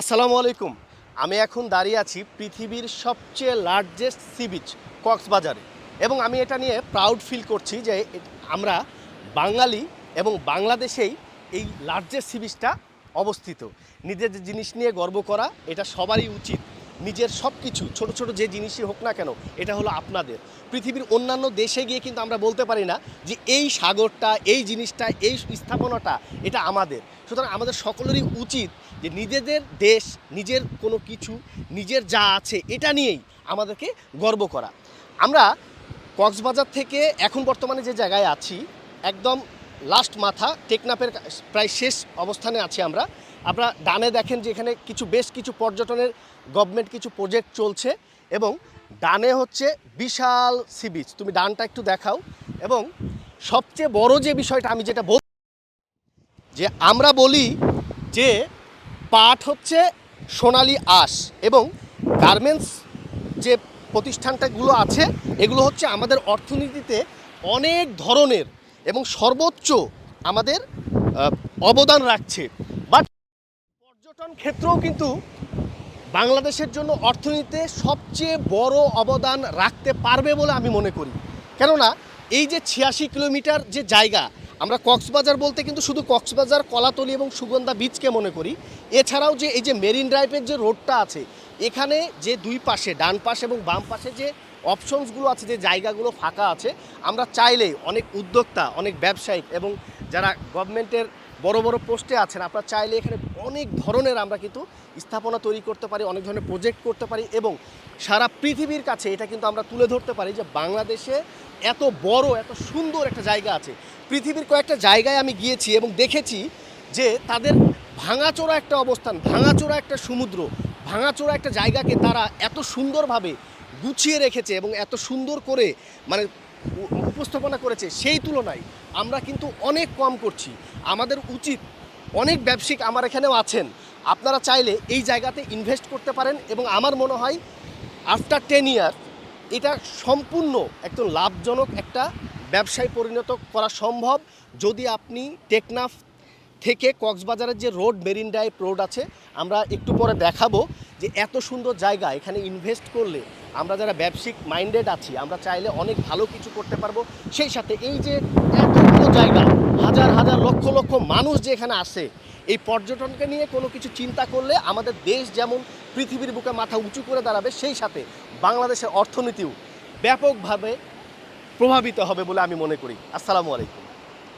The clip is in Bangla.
আসসালামু আলাইকুম। আমি এখন দাঁড়িয়ে আছি পৃথিবীর সবচেয়ে লার্জেস্ট সি বিচ কক্সবাজারে। এবং আমি এটা নিয়ে প্রাউড ফিল করছি যে আমরা বাঙালি এবং বাংলাদেশেই এই লার্জেস্ট সি বিচটা অবস্থিত। নিজের জিনিস নিয়ে গর্ব করা, এটা সবারই উচিত। নিজের সব কিছু, ছোটো ছোটো যে জিনিসই হোক না কেন, এটা হলো আপনাদের। পৃথিবীর অন্যান্য দেশে গিয়ে কিন্তু আমরা বলতে পারি না যে এই সাগরটা, এই জিনিসটা, এই স্থাপনাটা, এটা আমাদের। সুতরাং আমাদের সকলেরই উচিত যে নিজেদের দেশ, নিজের কোনো কিছু, নিজের যা আছে, এটা নিয়েই আমাদেরকে গর্ব করা। আমরা কক্সবাজার থেকে এখন বর্তমানে যে জায়গায় আছি, একদম লাস্ট মাথা, টেকনাফের প্রায় শেষ অবস্থানে আছি আমরা। আপনারা ডানে দেখেন যে এখানে কিছু, বেশ কিছু পর্যটনের গভর্নমেন্ট কিছু প্রজেক্ট চলছে এবং ডানে হচ্ছে বিশাল সি বিচ তুমি ডানটা একটু দেখাও। এবং সবচেয়ে বড় যে বিষয়টা আমি যেটা বল যে আমরা বলি যে পাট হচ্ছে সোনালি আঁশ এবং গার্মেন্টস যে প্রতিষ্ঠানটাগুলো আছে, এগুলো হচ্ছে আমাদের অর্থনীতিতে অনেক ধরনের এবং সর্বোচ্চ আমাদের অবদান রাখছে। বাট পর্যটন ক্ষেত্রেও কিন্তু বাংলাদেশের জন্য অর্থনীতিতে সবচেয়ে বড় অবদান রাখতে পারবে বলে আমি মনে করি। কেননা, এই যে ছিয়াশি কিলোমিটার যে জায়গা, আমরা কক্সবাজার বলতে কিন্তু শুধু কক্সবাজার, কলাতলি এবং সুগন্ধা বীচকে মনে করি। এছাড়াও যে এই যে মেরিন ড্রাইভের যে রোডটা আছে, এখানে যে দুই পাশে, ডান পাশে এবং বাম পাশে যে অপশনসগুলো আছে, যে জায়গাগুলো ফাঁকা আছে, আমরা চাইলেই অনেক উদ্যোক্তা, অনেক ব্যবসায়িক এবং যারা গভর্নমেন্টের বড় বড় পোস্টে আছেন, আপনারা চাইলে এখানে অনেক ধরনের আমরা কিন্তু স্থাপনা তৈরি করতে পারি, অনেক ধরনের প্রজেক্ট করতে পারি এবং সারা পৃথিবীর কাছে এটা কিন্তু আমরা তুলে ধরতে পারি যে বাংলাদেশে এত বড়, এত সুন্দর একটা জায়গা আছে। পৃথিবীর কয়েকটা জায়গায় আমি গিয়েছি এবং দেখেছি যে তাদের ভাঙাচোরা একটা অবস্থান, ভাঙাচোরা একটা সমুদ্র, ভাঙাচোরা একটা জায়গাকে তারা এত সুন্দরভাবে গুছিয়ে রেখেছে এবং এত সুন্দর করে মানে উপস্থাপনা করেছে সেই তুলনায় আমরা কিন্তু অনেক কম করছি। আমাদের উচিত অনেক ব্যবসায়িক আমার এখানেও আছেন। আপনারা চাইলে এই জায়গাতে ইনভেস্ট করতে পারেন এবং আমার মনে হয় আফটার টেন ইয়ার এটা সম্পূর্ণ একদম লাভজনক একটা ব্যবসায় পরিণত করা সম্ভব। যদি আপনি টেকনাফ থেকে কক্সবাজারের যে রোড মেরিন ড্রাইভ রোড আছে, আমরা একটু পরে দেখাবো যে এত সুন্দর জায়গা এখানে ইনভেস্ট করলে আমরা যারা ব্যবসায়িক মাইন্ডেড আছি, আমরা চাইলে অনেক ভালো কিছু করতে পারব। সেই সাথে এই যে এতগুলো জায়গা, হাজার হাজার, লক্ষ লক্ষ মানুষ যে এখানে আসে, এই পর্যটনকে নিয়ে কোনো কিছু চিন্তা করলে আমাদের দেশ যেমন পৃথিবীর বুকে মাথা উঁচু করে দাঁড়াবে, সেই সাথে বাংলাদেশের অর্থনীতিও ব্যাপকভাবে প্রভাবিত হবে বলে আমি মনে করি। আসসালামু আলাইকুম।